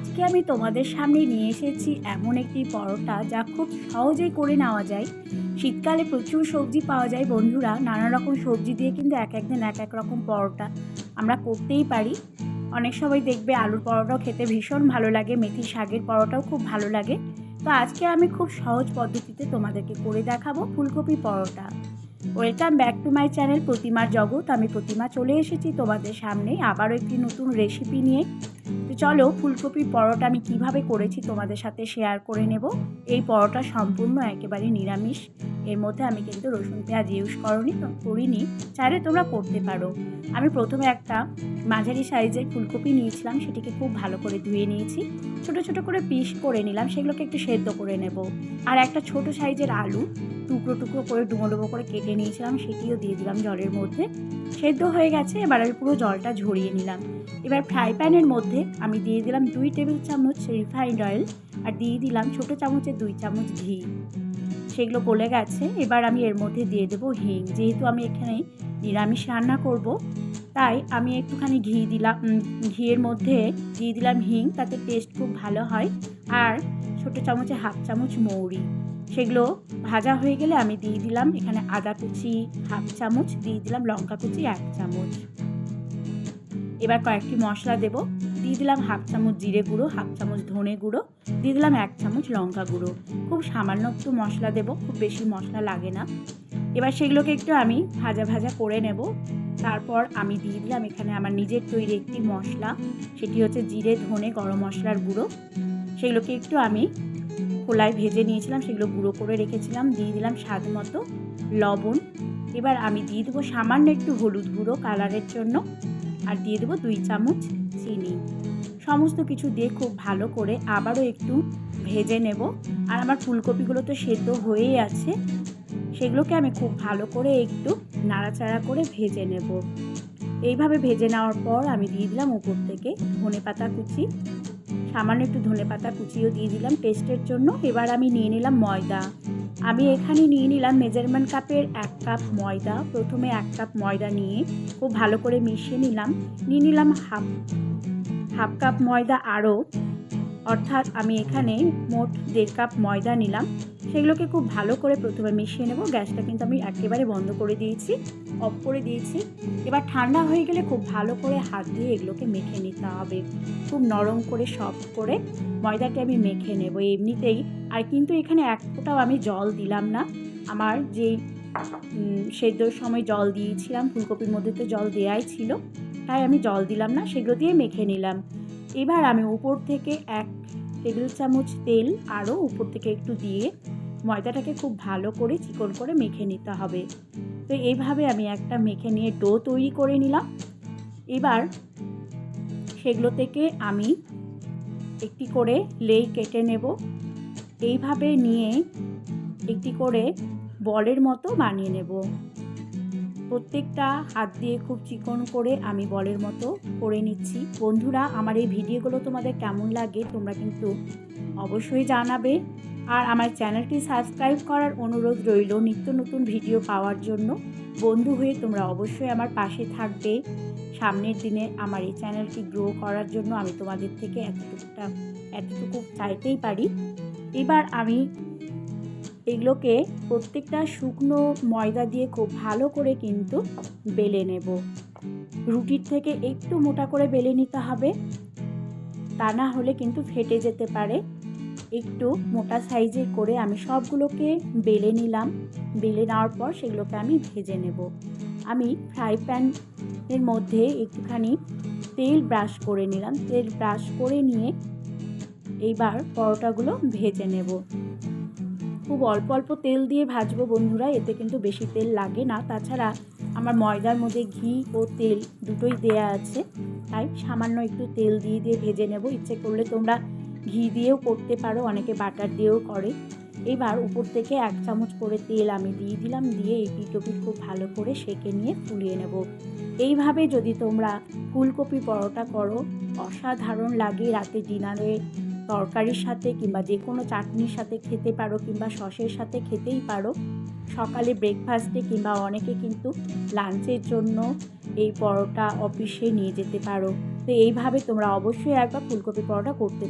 আজকে আমি তোমাদের সামনে নিয়ে এসেছি এমন একটি পরোটা যা খুব সহজেই করে নেওয়া যায়। শীতকালে প্রচুর সবজি পাওয়া যায় বন্ধুরা। নানা রকম সবজি দিয়ে কিন্তু এক একদিন এক এক রকম পরোটা আমরা করতেই পারি। অনেক সময় দেখবে আলুর পরোটাও খেতে ভীষণ ভালো লাগে মেথি শাকের পরোটাও খুব ভালো লাগে। তো আজকে আমি খুব সহজ পদ্ধতিতে তোমাদেরকে করে দেখাবো ফুলকপি পরোটা। Welcome back to my channel প্রতিমার জগৎ। আমি প্রতিমা চলে এসেছি তোমাদের সামনে। আবারও একটি নতুন রেসিপি নিয়ে তো চলো ফুলকপির পরোটা আমি কীভাবে করেছি তোমাদের সাথে শেয়ার করে নেব। এই পরোটা সম্পূর্ণ একেবারে নিরামিষ। এর মধ্যে আমি কিন্তু রসুন পেঁয়াজ ইউজ করনি করিনি। চাইলে তোমরা করতে পারো। আমি প্রথমে একটা মাঝারি সাইজের ফুলকপি নিয়েছিলাম, সেটিকে খুব ভালো করে ধুয়ে নিয়েছি। ছোট ছোট করে পিস করে নিলাম, সেগুলোকে একটু সেদ্ধ করে নেব। আর একটা ছোট সাইজের আলু, টুকরো টুকরো করে, ডুমো ডুমো করে কেটে নিয়েছিলাম, সেটিও দিয়ে দিলাম জলের মধ্যে। সেদ্ধ হয়ে গেছে, এবার আমি পুরো জলটা ঝরিয়ে নিলাম। এবার ফ্রাই প্যানের মধ্যে আমি দিয়ে দিলাম দুই টেবিল চামচ রিফাইন্ড অয়েল আর দিয়ে দিলাম ছোটো চামচের দুই চামচ ঘি। সেগুলো গলে গেছে, এবার আমি এর মধ্যে দিয়ে দেবো হিং। যেহেতু আমি এখানে নিরামিষ রান্না করব, তাই আমি একটুখানি ঘি দিলাম ঘিয়ের মধ্যে দিয়ে দিলাম হিং, তাতে টেস্ট খুব ভালো হয়। আর ছোটো চামচে হাফ চামচ মৌরি। সেগুলো ভাজা হয়ে গেলে আমি দিয়ে দিলাম এখানে আদা কুচি হাফ চামচ, দিয়ে দিলাম লঙ্কা কুচি এক চামচ। এবার কয়েকটি মশলা দেব। দিয়ে দিলাম হাফ চামচ জিরে গুঁড়ো, হাফ চামচ ধনে গুঁড়ো, দিয়ে দিলাম এক চামচ লঙ্কা গুঁড়ো। খুব সামান্য একটু মশলা দেবো, খুব বেশি মশলা লাগে না। এবার সেগুলোকে একটু আমি ভাজা ভাজা করে নেব। তারপর আমি দিয়ে দিলাম এখানে আমার নিজের তৈরি একটি মশলা, সেটি হচ্ছে জিরে, ধনে, গরম মশলার গুঁড়ো। সেগুলোকে একটু আমি খোলায় ভেজে নিয়েছিলাম, সেগুলো গুঁড়ো করে রেখেছিলাম, দিয়ে দিলাম স্বাদ মতো লবণ। এবার আমি দিয়ে দেবো সামান্য একটু হলুদ গুঁড়ো কালারের জন্য, আর দিয়ে দেবো দুই চামচ চিনি। সমস্ত কিছু দিয়ে খুব ভালো করে আবারও একটু ভেজে নেব। আর আমার ফুলকপিগুলো তো সেদ্ধ হয়েই আছে। সেগুলোকে আমি খুব ভালো করে একটু নাড়াচাড়া করে ভেজে নেব। এইভাবে ভেজে নেওয়ার পর আমি দিয়ে দিলাম উপর থেকে ধনে পাতা কুচি। সামান্য একটু ধনে পাতা কুচিও দিয়ে দিলাম টেস্টের জন্য। এবার আমি নিয়ে নিলাম ময়দা। আমি এখানে নিয়ে নিলাম মেজারমেন্ট কাপের এক কাপ ময়দা। প্রথমে এক কাপ ময়দা নিয়ে খুব ভালো করে মিশিয়ে নিলাম। নিয়ে নিলাম হাফ হাফ কাপ ময়দা আরও। অর্থাৎ আমি এখানে মোট দেড় কাপ ময়দা নিলাম। সেগুলোকে খুব ভালো করে প্রথমে মিশিয়ে নেব। গ্যাসটা কিন্তু আমি একেবারে বন্ধ করে দিয়েছি, অফ করে দিয়েছি। এবার ঠান্ডা হয়ে গেলে খুব ভালো করে হাত দিয়ে এগুলোকে মেখে নিতে হবে। খুব নরম করে, সফট করে ময়দাটা আমি মেখে নেব। এমনিতেই, আর কিন্তু এখানে এক ফোঁটাও আমি জল দিলাম না। আমার যেই সেদ্ধর সময় জল দিয়েছিলাম, ফুলকপির মধ্যে তো জল দেওয়াই ছিল। তাই আমি জল দিলাম না, সেগুলো দিয়ে মেখে নিলাম। এবার আমি উপর থেকে এক টেবিল চামচ তেল আরও উপর থেকে একটু দিয়ে ময়দাটাকে খুব ভালো করে চিকন করে মেখে নিতে হবে। তো এইভাবে আমি একটা মেখে নিয়ে ডো তৈরি করে নিলাম। এবার সেগুলো থেকে আমি একটি করে লেই কেটে নেব। এইভাবে নিয়ে একটি করে বলের মতো বানিয়ে নেব। প্রত্যেকটা হাত দিয়ে খুব চিকন করে আমি বলের মতো করে নিচ্ছি। বন্ধুরা, আমার এই ভিডিওগুলো তোমাদের কেমন লাগে তোমরা কিন্তু অবশ্যই জানাবে। আর আমার চ্যানেলটি সাবস্ক্রাইব করার অনুরোধ রইল নিত্য নতুন ভিডিও পাওয়ার জন্য। বন্ধু হয়ে তোমরা অবশ্যই আমার পাশে থাকবে। সামনের দিনে আমার এই চ্যানেলটি গ্রো করার জন্য আমি তোমাদের থেকে এতটুকুটা, এতটুকু চাইতেই পারি। এবার আমি এগুলোকে প্রত্যেকটা শুকনো ময়দা দিয়ে খুব ভালো করে কিন্তু বেলে নেব। রুটির থেকে একটু মোটা করে বেলে নিতে হবে। তা না হলে কিন্তু ফেটে যেতে পারে। একটু মোটা সাইজের করে আমি সবগুলোকে বেলে নিলাম। বেলে নেওয়ার পর সেগুলোকে আমি ভেজে নেব। আমি ফ্রাই প্যানের মধ্যে একটুখানি তেল ব্রাশ করে নিলাম। তেল ব্রাশ করে নিয়ে এইবার পরোটাগুলো ভেজে নেব। খুব অল্প অল্প তেল দিয়ে ভাজবো বন্ধুরা, এতে কিন্তু বেশি তেল লাগে না। তাছাড়া আমার ময়দার মধ্যে ঘি ও তেল দুটোই দেয়া আছে, তাই সামান্য একটু তেল দিয়ে দিয়ে ভেজে নেব। ইচ্ছে করলে তোমরা ঘি দিয়েও করতে পারো, অনেকে বাটার দিয়েও করে। এবার উপর থেকে এক চামচ করে তেল আমি দিয়ে দিলাম, দিয়ে এই পিটোপিট খুব ভালো করে সেকে নিয়ে ফুলিয়ে নেব। এইভাবে যদি তোমরা ফুলকপি পরোটা করো, অসাধারণ লাগে রাতে ডিনারে। তরকারির সাথে কিংবা যে কোনো চাটনির সাথে খেতে পারো কিংবা সসের সাথে খেতেই পারো। সকালে ব্রেকফাস্টে কিংবা অনেকে কিন্তু লাঞ্চের জন্য এই পরোটা অফিসে নিয়ে যেতে পারো। তো এইভাবে তোমরা অবশ্যই একবার ফুলকপি পরোটা করতে